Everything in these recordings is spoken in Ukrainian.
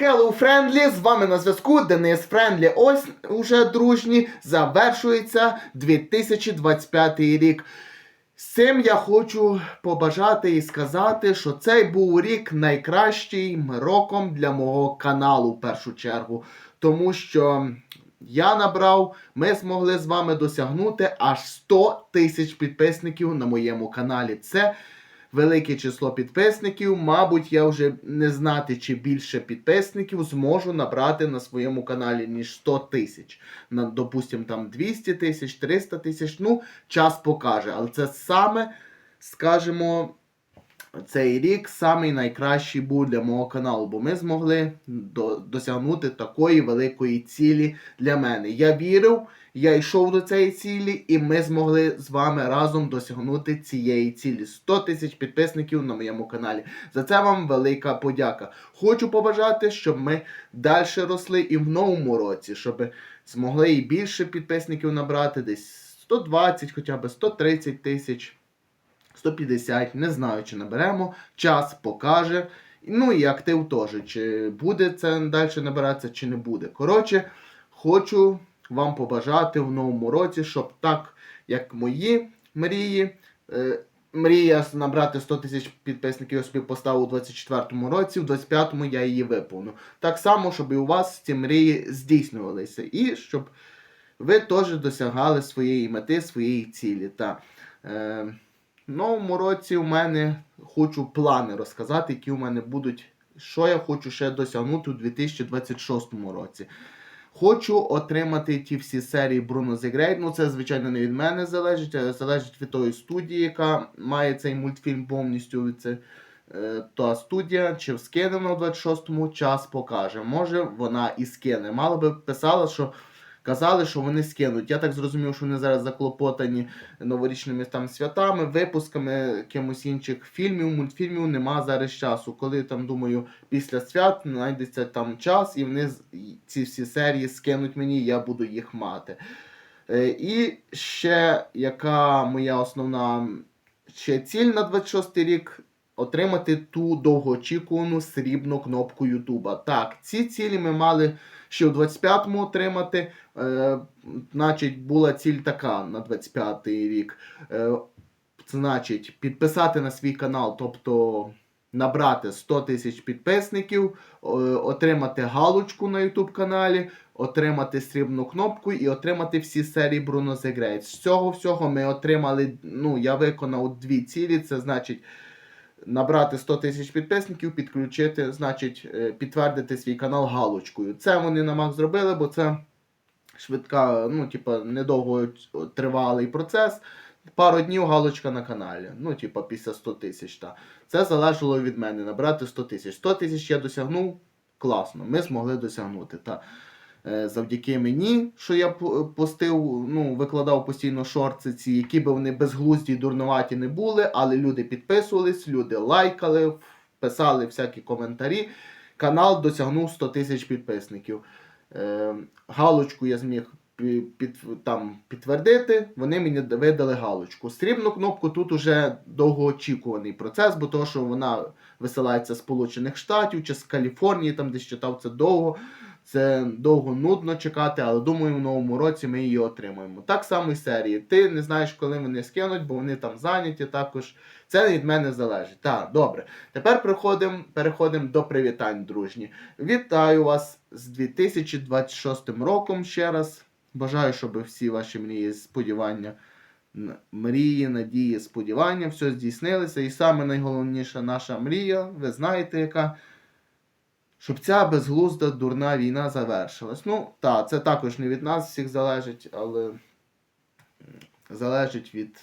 Hello Friendly, з вами на зв'язку Денис Френдлі. Ось уже дружні завершується 2025 рік. З цим я хочу побажати і сказати, що цей був рік найкращим роком для мого каналу в першу чергу. Тому що я набрав, ми змогли з вами досягнути аж 100 тисяч підписників на моєму каналі. Це велике число підписників. Мабуть, я вже не знати, чи більше підписників зможу набрати на своєму каналі, ніж 100 тисяч. На, допустим, там 200 тисяч, 300 тисяч. Ну, час покаже. Але це саме, скажімо, цей рік самий найкращий був для мого каналу, бо ми змогли до, досягнути такої великої цілі для мене. Я вірив, я йшов до цієї цілі, і ми змогли з вами разом досягнути цієї цілі. 100 тисяч підписників на моєму каналі. За це вам велика подяка. Хочу побажати, щоб ми далі росли і в новому році, щоб змогли і більше підписників набрати, десь 120, хоча б 130 тисяч. 150, не знаю, чи наберемо. Час покаже. Ну і актив теж, чи буде це далі набиратися, чи не буде. Коротше, хочу вам побажати в новому році, щоб так, як мої мрії. Е, Мрія набрати 100 тисяч підписників я собі поставив у 24-му році, в 25-му я її виповню. Так само, щоб і у вас ці мрії здійснювалися. І щоб ви теж досягали своєї мети, своєї цілі. Та, е, новому році у мене хочу плани розказати, які у мене будуть, що я хочу ще досягнути у 2026 році. Хочу отримати ті всі серії Bruno the Great. Ну, це, звичайно, не від мене залежить, а залежить від тої студії, яка має цей мультфільм повністю. Це е, та студія, чи скине вона у 26-му, час покаже. Може, вона і скине. Мало би писала, що казали, що вони скинуть. Я так зрозумів, що вони зараз заклопотані новорічними там святами, випусками кимось інших фільмів, мультфільмів нема зараз часу. Коли там, думаю, після свят знайдеться там час, і вони ці всі серії скинуть мені, я буду їх мати. Е, І ще яка моя основна ще ціль на 26 рік. Отримати ту довгоочікувану срібну кнопку Ютуба. Так, ці цілі ми мали ще у 25-му отримати. Е, значить, була ціль така на 25-й рік. Е, значить, підписати на свій канал, тобто набрати 100 тисяч підписників, отримати галочку на YouTube каналі, отримати срібну кнопку і отримати всі серії Bruno the Great. З цього всього ми отримали, ну, я виконав дві цілі, це значить. Набрати 100 тисяч підписників, підключити, значить, е, підтвердити свій канал галочкою. Це вони на Мак зробили, бо це швидка, ну, типа, недовго тривалий процес. Пару днів галочка на каналі. Ну, типа, після 100 тисяч. Та. Це залежало від мене набрати 100 тисяч. 100 тисяч я досягнув. Класно, ми змогли досягнути. Та. Е, Завдяки мені, що я постив, ну, викладав постійно шорти ці, які би вони безглузді й дурнуваті не були, але люди підписувались, люди лайкали, писали всякі коментарі. Канал досягнув 100 тисяч підписників. Е, галочку я зміг під, там, підтвердити, вони мені видали галочку. Срібну кнопку тут уже довгоочікуваний процес, бо то, що вона висилається з Сполучених Штатів чи з Каліфорнії, там десь читав це довго. Це довго нудно чекати, але думаю, в новому році ми її отримаємо. Так само і серії. Ти не знаєш, коли вони скинуть, бо вони там зайняті також. Це від мене залежить. Так, добре. Тепер переходимо переходимо до привітань, дружні. Вітаю вас з 2026 роком ще раз. Бажаю, щоб всі ваші мрії, сподівання, мрії, надії, сподівання, все здійснилося. І саме найголовніша наша мрія, ви знаєте, яка. Щоб ця безглузда дурна війна завершилась. Ну, так, це також не від нас всіх залежить, але залежить від,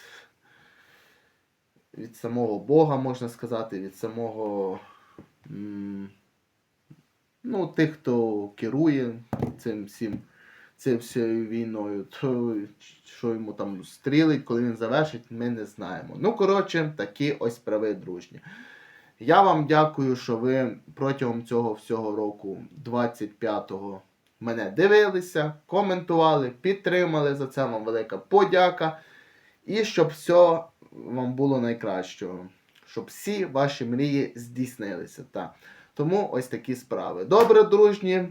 від самого Бога, можна сказати, від самого ну, тих, хто керує цим всім, цим всією війною. То що йому там стрілить, коли він завершить, ми не знаємо. Ну, коротше, такі ось справи дружні. Я вам дякую, що ви протягом цього всього року, 25-го, мене дивилися, коментували, підтримали. За це вам велика подяка. І щоб все вам було найкращого. Щоб всі ваші мрії здійснилися. Та. Тому ось такі справи. Добре, дружні.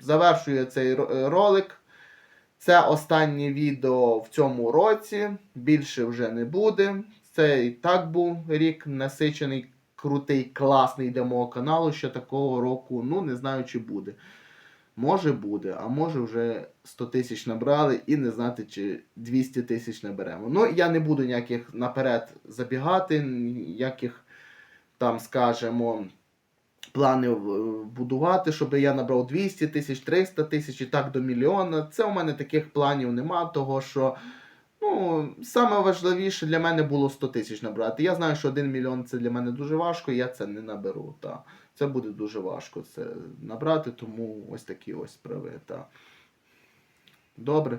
Завершую цей ролик. Це останнє відео в цьому році. Більше вже не буде. Це і так був рік насичений, крутий, класний для каналу. Ще такого року, ну не знаю, чи буде. Може буде, а може вже 100 тисяч набрали і не знати, чи 200 тисяч наберемо. Ну, я не буду ніяких наперед забігати, ніяких там, скажемо, планів будувати, щоб я набрав 200 тисяч, 300 тисяч і так до мільйона. Це у мене таких планів нема, того що. Ну, саме важливіше для мене було 100 тисяч набрати. Я знаю, що 1 мільйон це для мене дуже важко, я це не наберу. Та. Це буде дуже важко це набрати, тому ось такі ось справи. Та. Добре.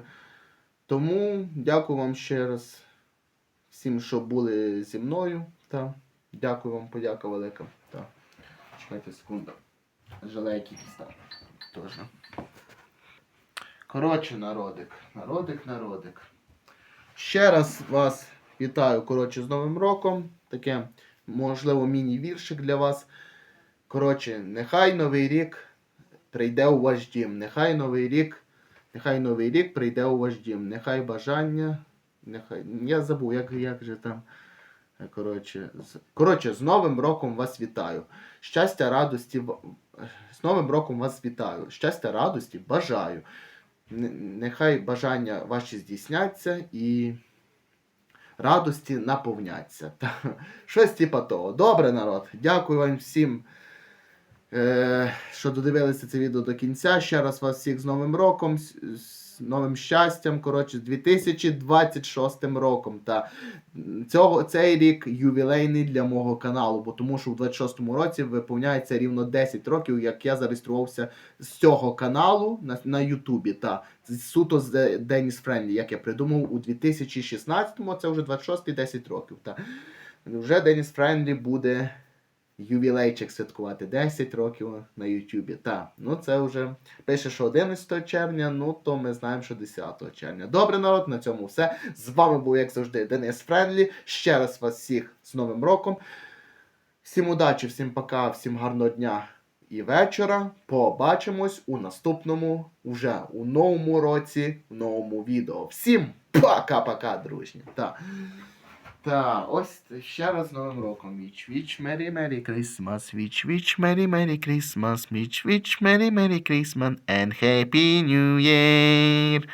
Тому дякую вам ще раз всім, що були зі мною. Та. Дякую вам, подяка велика. Та. Чекайте секунду. Жалейки став. Коротше, народик. Народик, народик. Ще раз вас вітаю, коротше, з Новим роком. Таке, можливо, міні-віршик для вас. Коротше, нехай новий рік прийде у ваш дім. Нехай новий рік, нехай новий рік прийде у ваш дім. Нехай бажання. Нехай. Я забув, як, як же там. Коротше, з... коротше, з Новим роком вас вітаю. Щастя, радості. З Новим роком вас вітаю. Щастя, радості бажаю. Нехай бажання ваші здійсняться і радості наповняться. Щось типа того. Добре, народ. Дякую вам всім, е, що додивилися це відео до кінця. Ще раз вас всіх з Новим роком, новим щастям. Коротше, з 2026 роком. Та цього, цей рік ювілейний для мого каналу, бо тому що в 26-му році виповняється рівно 10 років, як я зареєструвався з цього каналу на, Ютубі. Та суто з е, Деніс Френлі, як я придумав у 2016-му, це вже 26-й 10 років. Та вже Деніс Френлі буде ювілейчик святкувати 10 років на Ютубі. Та, ну це вже пише, що 11 червня, ну то ми знаємо, що 10 червня. Добре, народ, на цьому все. З вами був, як завжди, Денис Френлі. Ще раз вас всіх з Новим роком. Всім удачі, всім пока, всім гарного дня і вечора. Побачимось у наступному, уже у новому році, в новому відео. Всім пока-пока, дружні. Та. Та, ось ще раз з Новим роком. Віч, віч, Merry Merry Christmas, віч, віч, Merry Merry Christmas, віч, віч, Merry Merry Christmas, and Happy New Year.